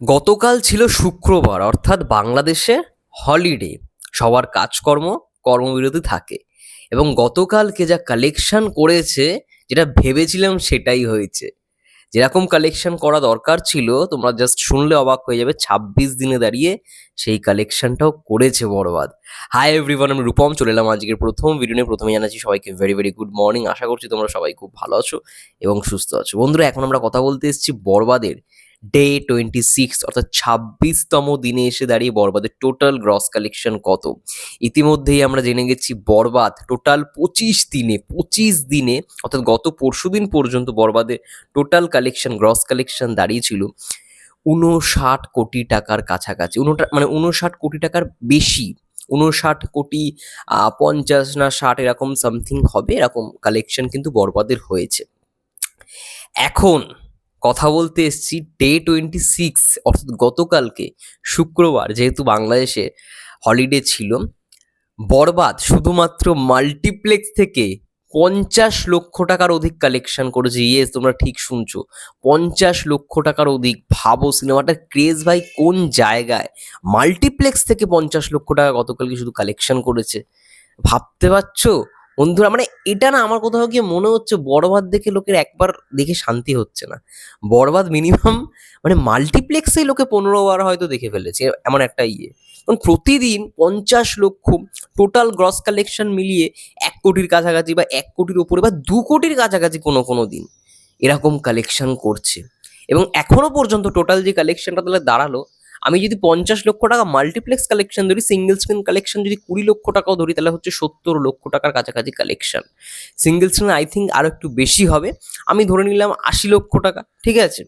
গতকাল ছিল শুক্রবার, অর্থাৎ বাংলাদেশে হলিডে। সবার কাজকর্ম, কর্মবিরতি থাকে। এবং গতকালকে যা কালেকশন করেছে, যেটা ভেবেছিলাম সেটাই হয়েছে। যেরকম কালেকশন করা দরকার ছিল, তোমরা জাস্ট শুনলে অবাক হয়ে যাবে, ছাব্বিশ দিনে দাঁড়িয়ে সেই কালেকশনটাও করেছে বরবাদ। হাই এভরিওয়ান আমি রূপম, চলে এলাম আজকের প্রথম ভিডিও নিয়ে। প্রথমে জানাচ্ছি সবাইকে ভেরি ভেরি গুড মর্নিং আশা করছি তোমরা সবাই খুব ভালো আছো এবং সুস্থ আছো। বন্ধুরা, এখন আমরা কথা বলতে এসেছি বরবাদের ডে টোয়েন্টি সিক্স অর্থাৎ ছাব্বিশতম দিনে এসে দাঁড়িয়ে বরবাদের টোটাল গ্রস কালেকশন কত? ইতিমধ্যেই আমরা জেনে গেছি বরবাদ টোটাল পঁচিশ দিনে পঁচিশ দিনে, অর্থাৎ গত পরশু দিন পর্যন্ত বরবাদের টোটাল কালেকশন গ্রস কালেকশন দাঁড়িয়েছিল উনষাট কোটি টাকার কাছাকাছি। উনটা মানে উনষাট কোটি টাকার বেশি। উনষাট কোটি পঞ্চাশ না ষাট এরকম সামথিং হবে, এরকম কালেকশন কিন্তু বরবাদের হয়েছে। এখন কথা বলতে এসেছি ডে টোয়েন্টি সিক্স অর্থাৎ গতকালকে শুক্রবার, যেহেতু বাংলাদেশে হলিডে ছিল, বরবাদ শুধুমাত্র মাল্টিপ্লেক্স থেকে পঞ্চাশ লক্ষ টাকার অধিক কালেকশন করেছে। ইয়েস তোমরা ঠিক শুনছো। পঞ্চাশ লক্ষ টাকার অধিক, ভাবো সিনেমাটার ক্রেজ ভাই কোন জায়গায়? মাল্টিপ্লেক্স থেকে পঞ্চাশ লক্ষ টাকা গতকালকে শুধু কালেকশন করেছে। ভাবতে পারছ? বন্ধুরা মানে এটা না আমার কোথাও গিয়ে মনে হচ্ছে বড়বাদ দেখে লোকের একবার দেখে শান্তি হচ্ছে না। বড়বাদ মিনিমাম মানে মাল্টিপ্লেক্সে লোকে পনেরো বার হয়তো দেখে ফেলেছে, এমন একটা ইয়ে। কারণ প্রতিদিন পঞ্চাশ লক্ষ টোটাল গ্রস কালেকশন মিলিয়ে এক কোটির কাছাকাছি বা এক কোটির ওপরে বা দু কোটির কাছাকাছি কোনো কোনো দিন এরকম কালেকশন করছে। এবং এখনও পর্যন্ত টোটাল যে কালেকশনটা তাহলে দাঁড়াল আমি যদি পঞ্চাশ লক্ষ টাকা মাল্টিপ্লেক্স কালেকশন ধরি সিঙ্গেল স্ক্রিন কালেকশন যদি কুড়ি লক্ষ টাকাও ধরি, তাহলে হচ্ছে সত্তর লক্ষ টাকার কাছাকাছি collection single screen I think আরও একটু বেশি হবে। আমি ধরে নিলাম আশি লক্ষ টাকা, ঠিক আছে?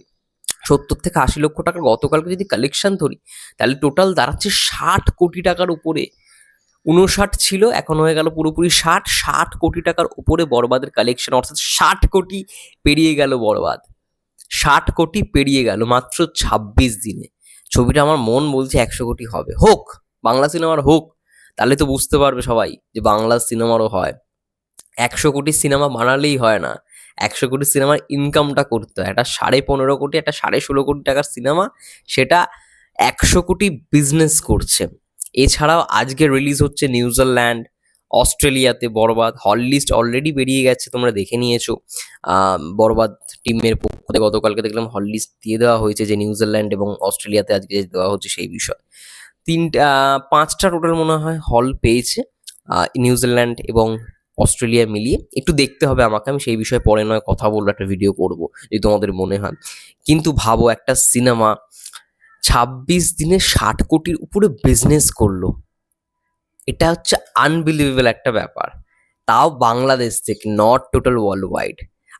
সত্তর থেকে আশি লক্ষ টাকার গতকালকে যদি কালেকশন ধরি, তাহলে টোটাল দাঁড়াচ্ছে ষাট কোটি টাকার উপরে। উনষাট ছিল, এখন হয়ে গেল পুরোপুরি ষাট। ষাট কোটি টাকার উপরে বরবাদের কালেকশন অর্থাৎ ষাট কোটি পেরিয়ে গেল বরবাদ ষাট কোটি পেরিয়ে গেল, মাত্র ছাব্বিশ দিনে। ছবিটা আমার মন বলছে একশো কোটি হবে। হোক, বাংলা সিনেমার হোক, তাহলে তো বুঝতে পারবে সবাই যে বাংলা সিনেমারও হয়। একশো কোটি সিনেমা বানালেই হয় না। একশো কোটি সিনেমার ইনকামটা করতে হয়। একটা সাড়ে পনেরো কোটি, একটা সাড়ে ষোলো কোটি টাকার সিনেমা, সেটা একশো কোটি বিজনেস করছে। এছাড়াও আজকে রিলিজ হচ্ছে নিউজিল্যান্ড অস্ট্রেলিয়াতে বরবাদ হল লিস্ট অলরেডি বেরিয়ে গেছে, তোমরা দেখে নিয়েছো। বরবাদ টিমের পক্ষ গতকালকে দেখলাম হল লিস্ট দিয়ে দেওয়া হয়েছে যে নিউজিল্যান্ড এবং অস্ট্রেলিয়াতে আজকে দেওয়া হচ্ছে সেই বিষয়। তিনটা পাঁচটা টোটাল মনে হয় হল পেয়েছে নিউজিল্যান্ড এবং অস্ট্রেলিয়া মিলিয়ে। একটু দেখতে হবে আমাকে, আমি সেই বিষয়ে পরে নয় কথা বলব, একটা ভিডিও করব, যদি তোমাদের মনে হয়। কিন্তু ভাবো, একটা সিনেমা ছাব্বিশ দিনে ষাট কোটির উপরে বিজনেস করল। এটা হচ্ছে আনবিলিভেবল একটা ব্যাপার। তাও বাংলাদেশ থেকে নট টোটাল ওয়ার্ল্ড ওয়াইড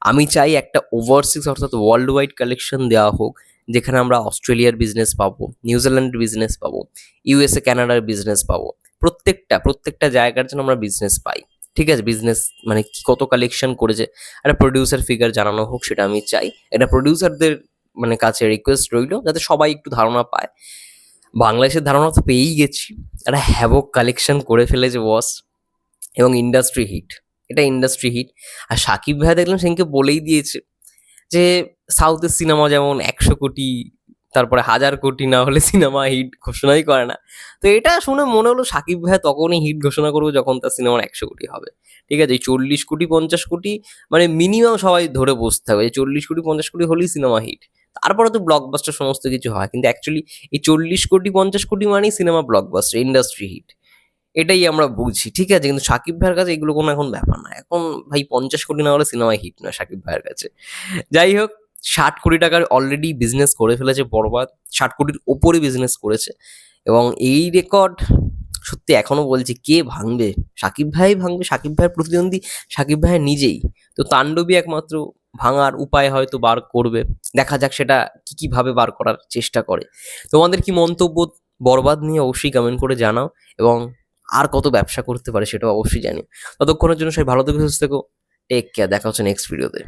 আমি চাই একটা ওভারসিজ অর্থাৎ ওয়ার্ল্ড ওয়াইড কালেকশন দেওয়া হোক, যেখানে আমরা অস্ট্রেলিয়ার বিজনেস পাবো নিউজিল্যান্ডের বিজনেস পাবো ইউএসএ কানাডার বিজনেস পাবো। প্রত্যেকটা প্রত্যেকটা জায়গার জন্য আমরা বিজনেস পাই। ঠিক আছে? বিজনেস মানে কত কালেকশন করেছে, একটা প্রডিউসার ফিগার জানানো হোক, সেটা আমি চাই। এটা প্রডিউসারদের মানে কাছে রিকোয়েস্ট রইল, যাতে সবাই একটু ধারণা পায়। বাংলাদেশের ধারণা তো পেয়েই গেছি। একটা হ্যাভক কালেকশন করে ফেলেছে বস এবং ইন্ডাস্ট্রি হিট এটা ইন্ডাস্ট্রি হিট আর সাকিব ভাইয়া দেখলাম সেদিনকে বলেই দিয়েছে যে সাউথের সিনেমা যেমন একশো কোটি, তারপরে হাজার কোটি না হলে সিনেমা হিট ঘোষণাই করে না। তো এটা শুনে মনে হলো সাকিব ভাইয়া তখনই হিট ঘোষণা করবে যখন তার সিনেমার একশো কোটি হবে। ঠিক আছে চল্লিশ কোটি, পঞ্চাশ কোটি মানে মিনিমাম সবাই ধরে বসতে হবে চল্লিশ কোটি, পঞ্চাশ কোটি হলেই সিনেমা হিট তারপরে তো ব্লকবাস্টার সমস্ত কিছু হয়। কিন্তু অ্যাকচুয়ালি এই চল্লিশ কোটি, পঞ্চাশ কোটি মানেই সিনেমা ব্লকবাস্টার ইন্ডাস্ট্রি হিট এটাই আমরা বুঝি, ঠিক আছে? কিন্তু সাকিব ভাইয়ের কাছে এগুলো কোনো এখন ব্যাপার না। এখন ভাই পঞ্চাশ কোটি না হলে সিনেমায় হিট নয় সাকিব ভাইয়ের কাছে। যাই হোক, ষাট কোটি টাকার অলরেডি বিজনেস করে ফেলেছে বরবাদ। ষাট কোটির ওপরে বিজনেস করেছে। এবং এই রেকর্ড সত্যি এখনও বলছি, কে ভাঙবে? সাকিব ভাই ভাঙবে? সাকিব ভাইয়ের প্রতিদ্বন্দ্বী সাকিব ভাই নিজেই। তো তাণ্ডবী একমাত্র ভাঙার উপায় হয়তো বার করবে। দেখা যাক সেটা কী, কীভাবে বার করার চেষ্টা করে। তোমাদের কি মন্তব্য বরবাদ নিয়ে অবশ্যই কমেন্ট করে জানাও এবং আর কত ব্যবসা করতে পারে সেটা অবশ্যই জানি ততক্ষণের জন্য সবাই ভালো থেকে, সুস্থ থেকো। টেক কেয়ার দেখা হচ্ছে নেক্সট ভিডিওতে